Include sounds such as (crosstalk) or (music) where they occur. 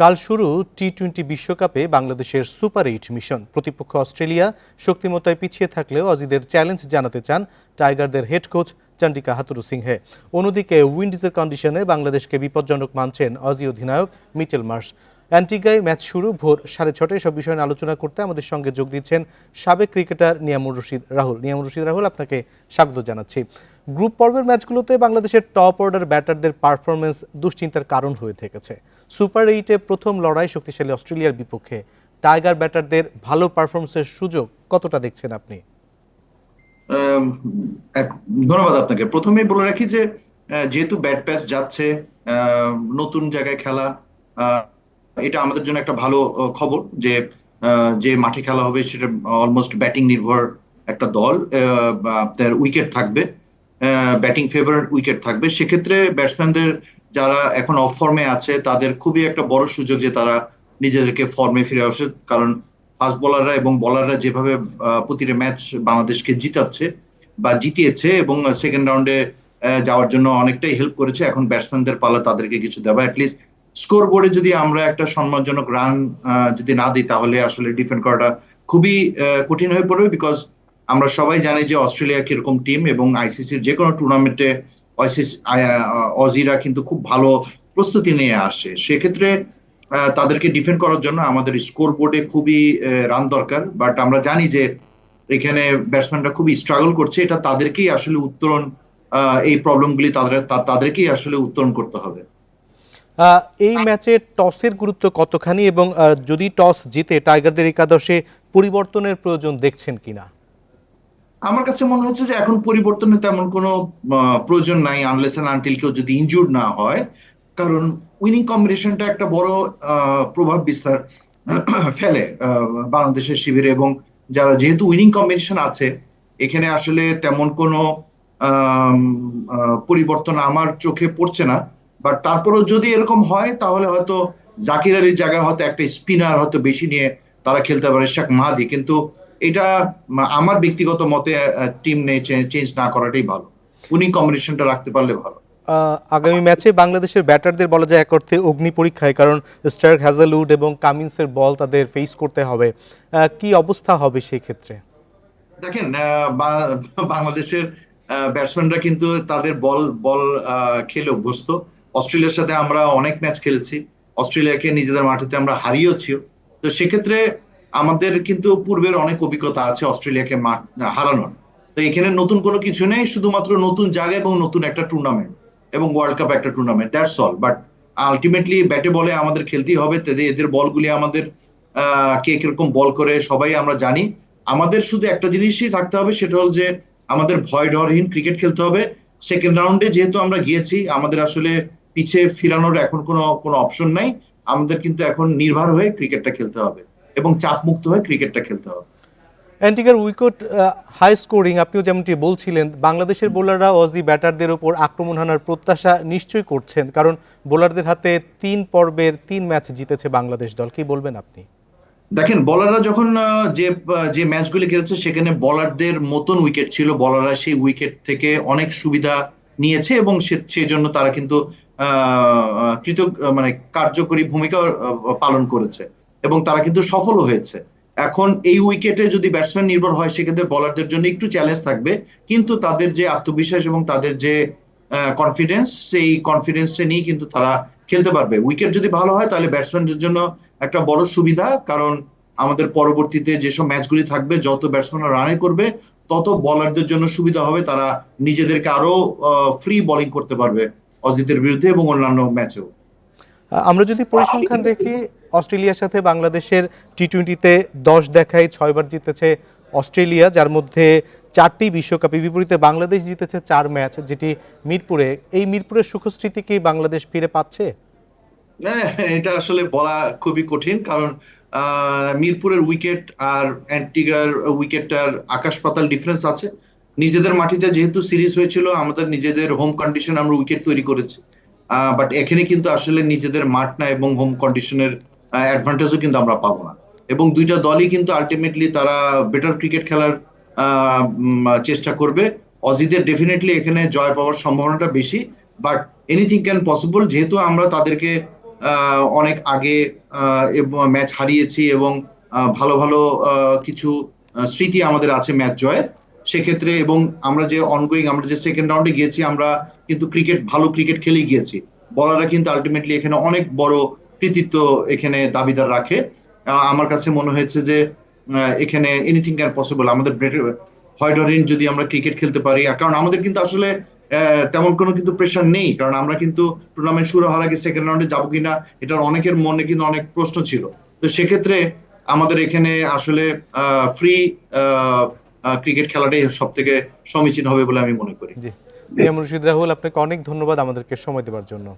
কাল শুরু টি টোয়েন্টি বিশ্বকাপে বাংলাদেশের সুপার এইট মিশন। প্রতিপক্ষ অস্ট্রেলিয়া শক্তিমতায় পিছিয়ে থাকলেও অজিদের চ্যালেঞ্জ জানাতে চান টাইগারদের হেড কোচ চন্ডিকা হাতুরু সিংহে অন্যদিকে উইন্ডিজের কন্ডিশনে বাংলাদেশকে বিপজ্জনক মানছেন অজি অধিনায়ক মিচেল মার্শ। অ্যান্টিগায় ম্যাচ শুরু, ভোর সাড়ে ছটায় সব বিষয় নিয়ে আলোচনা করতে আমাদের সঙ্গে যোগ দিচ্ছেন সাবেক ক্রিকেটার নিয়ামুর রশিদ রাহুল। নিয়ামুর রশিদ রাহুল, আপনাকে স্বাগত জানাচ্ছি। গ্রুপ পর্বের ম্যাচগুলোতে বাংলাদেশের টপ অর্ডার ব্যাটারদের পারফরমেন্স দুশ্চিন্তার কারণ হয়ে থেকেছে। সুপার এইটে প্রথম লড়াই শক্তিশালী অস্ট্রেলিয়ার বিপক্ষে। টাইগার ব্যাটারদের ভালো পারফরমেন্সের সুযোগ কতটা দেখছেন আপনি? ধন্যবাদ আপনাকে। প্রথমেই বলে রাখি যে যেহেতু ব্যাট প্যাচ যাচ্ছে নতুন জায়গায় খেলা এটা আমাদের জন্য একটা ভালো খবর যে যে মাঠে খেলা হবে সেটা অলমোস্ট ব্যাটিং নির্ভর একটা দল আপনার উইকেট থাকবে ব্যাটিং ফেভারিট উইকেট থাকবে। সেক্ষেত্রে ব্যাটসম্যানদের যারা এখন অফ ফর্মে আছে, তাদের খুবই একটা বড় সুযোগ যে তারা নিজেদেরকে ফর্মে ফিরে আসে। কারণ ফাস্ট বোলাররা এবং বোলাররা যেভাবে প্রতিটা ম্যাচ বাংলাদেশকে জিতাচ্ছে বা জিতিয়েছে এবং সেকেন্ড রাউন্ডে যাওয়ার জন্য অনেকটাই হেল্প করেছে, এখন ব্যাটসম্যানদের পালা তাদেরকে কিছু দেওয়া। অ্যাটলিস্ট স্কোর বোর্ডে যদি আমরা একটা সম্মানজনক রান যদি না দিই, তাহলে আসলে ডিফেন্ড করাটা খুবই কঠিন হয়ে পড়বে বিকজ আমরা সবাই জানি যে অস্ট্রেলিয়া কীরকম টিম এবং আইসিসির যে কোনো টুর্নামেন্টে অজিরা কিন্তু খুব ভালো প্রস্তুতি নিয়ে আসে। সেক্ষেত্রে তাদেরকে ডিফেন্ড করার জন্য আমাদের স্কোর বোর্ডে খুবই রান দরকার। বাট আমরা জানি যে এখানে ব্যাটসম্যানরা খুবই স্ট্রাগল করছে। এটা তাদেরকেই আসলে উত্তরণ এই প্রবলেমগুলি তাদের তাদেরকেই আসলে উত্তরণ করতে হবে। এই ম্যাচে টসের গুরুত্ব কতখানি এবং যদি টস জিতে টাইগারদের একাদশে পরিবর্তনের প্রয়োজন দেখছেন কিনা? আমার কাছে মনে হচ্ছে যে এখন পরিবর্তনের তেমন কোনো প্রয়োজন নাই আনলেস এন্ড আনটিল কেউ যদি ইনজুর্ড না হয়। কারণ উইনিং কম্বিনেশনটা একটা বড় প্রভাব বিস্তার, (clears throat) ফেলে বাংলাদেশের শিবিরে এবং যারা যেহেতু উইনিং কম্বিনেশন আছে, এখানে আসলে তেমন কোনো পরিবর্তন আমার চোখে পড়ছে না। বাট তারপরেও যদি এরকম হয় তাহলে হয়তো জাকির আলীর জায়গায় হয়তো একটা স্পিনার হয়তো বেশি নিয়ে তারা খেলতে পারে শেখ মাহাদি। কিন্তু এটা আমার ব্যক্তিগত মতে টিম নেই চেঞ্জ না করাটাই ভালো। উইনিং কম্বিনেশনটা রাখতে পারলে ভালো। আগামী ম্যাচে বাংলাদেশের ব্যাটারদের বলা যায় এক অর্থে অগ্নি পরীক্ষায় কারণ স্টার্ক হ্যাজালউড এবং কামিন্সের বল তাদের ফেস করতে হবে। কি অবস্থা হবে সেই ক্ষেত্রে দেখেন বাংলাদেশের ব্যাটসম্যানরা কিন্তু তাদের বল বল খেলে অভ্যস্ত। অস্ট্রেলিয়ার সাথে আমরা অনেক ম্যাচ খেলেছি। অস্ট্রেলিয়াকে নিজেদের মাটিতে আমরা হারিয়েছিও তো সেক্ষেত্রে আমাদের কিন্তু পূর্বের অনেক অভিজ্ঞতা আছে অস্ট্রেলিয়াকে হারানোর। তো এখানে নতুন কোনো কিছু নেই, শুধুমাত্র নতুন জায়গা এবং নতুন একটা টুর্নামেন্ট এবং ওয়ার্ল্ড কাপ একটা tournament that's all but ultimately ব্যাটে বলে আমাদের খেলতেই হবে এদের বলগুলি আমাদের কে কীরকম বল করে সবাই আমরা জানি। আমাদের শুধু একটা জিনিসই থাকতে হবে, সেটা হল যে আমাদের ভয় ডরহীন ক্রিকেট খেলতে হবে। সেকেন্ড রাউন্ডে যেহেতু আমরা গিয়েছি, আমাদের আসলে পিছে ফিরানোর এখন কোনো কোনো অপশন নাই। আমাদের কিন্তু এখন নির্ভর হয়ে ক্রিকেটটা খেলতে হবে এবং চাপ মুক্ত হয়ে ক্রিকেটটা খেলতে হবে। অ্যান্টিগার উইকেট হাই স্কোরিং আপনিও যেমনটি বলছিলেন বাংলাদেশের বোলাররা অজি ব্যাটারদের ওপর আক্রমণ হানার প্রত্যাশা নিশ্চয়ই করছেন কারণ বোলারদের হাতে তিন পর্বের তিন ম্যাচ জিতেছে বাংলাদেশ দল। কি বলবেন আপনি? দেখেন বলাররা যখন যে যে ম্যাচগুলি খেলেছে সেখানে বলারদের মতন উইকেট ছিল। বলাররা সেই উইকেট থেকে অনেক সুবিধা নিয়েছে এবং সে- সেই জন্য তারা কিন্তু কৃত মানে কার্যকরী ভূমিকা পালন করেছে। এবং তারা কিন্তু সফল হয়েছে। এখন এই উইকেটে যদি ব্যাটসম্যান নির্ভর হয়, সেক্ষেত্রে বলারদের জন্য একটু চ্যালেঞ্জ থাকবে। কিন্তু তাদের যে আত্মবিশ্বাস এবং তাদের যে কনফিডেন্স সেই কনফিডেন্সটা নিয়ে কিন্তু তারা খেলতে পারবে। উইকেট যদি ভালো হয়, তাহলে ব্যাটসম্যানদের জন্য একটা বড় সুবিধা। কারণ আমাদের পরবর্তীতে যেসব ম্যাচগুলি থাকবে, যত ব্যাটসম্যানরা রানে করবে, তত বলারদের জন্য সুবিধা হবে। তারা নিজেদেরকে আরও ফ্রি বোলিং করতে পারবে। অজিতের বিরুদ্ধে এবং অন্যান্য ম্যাচেও। আমরা যদি পরিসংখ্যান দেখি অস্ট্রেলিয়ার সাথে বাংলাদেশের টি টোয়েন্টিতে দশ দেখায় ছয়বার জিতেছে অস্ট্রেলিয়া যার মধ্যে চারটি বিশ্বকাপে বিপরীতে বাংলাদেশ জিতেছে চার ম্যাচ যেটি মিরপুরে। এই মিরপুরের সুখস্মৃতি কি বাংলাদেশ ফিরে পাচ্ছে? হ্যাঁ, এটা আসলে বলা খুবই কঠিন কারণ আহ, মিরপুরের উইকেট আর অ্যান্টিগার উইকেটটার আকাশ পাতাল ডিফারেন্স আছে। নিজেদের মাটিতে যেহেতু সিরিজ হয়েছিল, আমাদের নিজেদের হোম কন্ডিশন আমরা উইকেট তৈরি করেছি। বাট এখানে কিন্তু আসলে নিজেদের মাঠ না এবং হোম কন্ডিশনের অ্যাডভান্টেজও কিন্তু আমরা পাবো না। এবং দুইটা দলই কিন্তু আলটিমেটলি তারা বেটার ক্রিকেট খেলার চেষ্টা করবে। অজিদের ডেফিনেটলি এখানে জয় পাওয়ার সম্ভাবনাটা বেশি বাট এনিথিং ক্যান পসিবল যেহেতু আমরা তাদেরকে অনেক আগে ম্যাচ হারিয়েছি এবং ভালো ভালো কিছু স্মৃতি আমাদের আছে ম্যাচ জয়ের। সেক্ষেত্রে এবং আমরা যে অনগোয়িং আমরা যে সেকেন্ড রাউন্ডে গিয়েছি, আমরা কিন্তু ক্রিকেট ভালো ক্রিকেট খেলেই গিয়েছি। বলাররা কিন্তু আলটিমেটলি এখানে অনেক বড় কৃতিত্ব এখানে দাবিদার রাখে। আমার কাছে মনে হয়েছে যে এখানে এনিথিং ক্যান পসিবল আমাদের হয়ডরিন যদি আমরা ক্রিকেট খেলতে পারি কারণ আমাদের কিন্তু আসলে তেমন কোনো কিন্তু প্রেশার নেই। কারণ আমরা কিন্তু টুর্নামেন্ট শুরু হওয়ার আগে সেকেন্ড রাউন্ডে যাব কিনা, এটার অনেকের মনে কিন্তু অনেক প্রশ্ন ছিল। তো সেক্ষেত্রে আমাদের এখানে আসলে ফ্রি ক্রিকেট খেলাটাই সব থেকে সমীচীন হবে বলে আমি মনে করি। জি। রাহুল, আপনাকে অনেক ধন্যবাদ আমাদেরকে সময় দেওয়ার জন্য।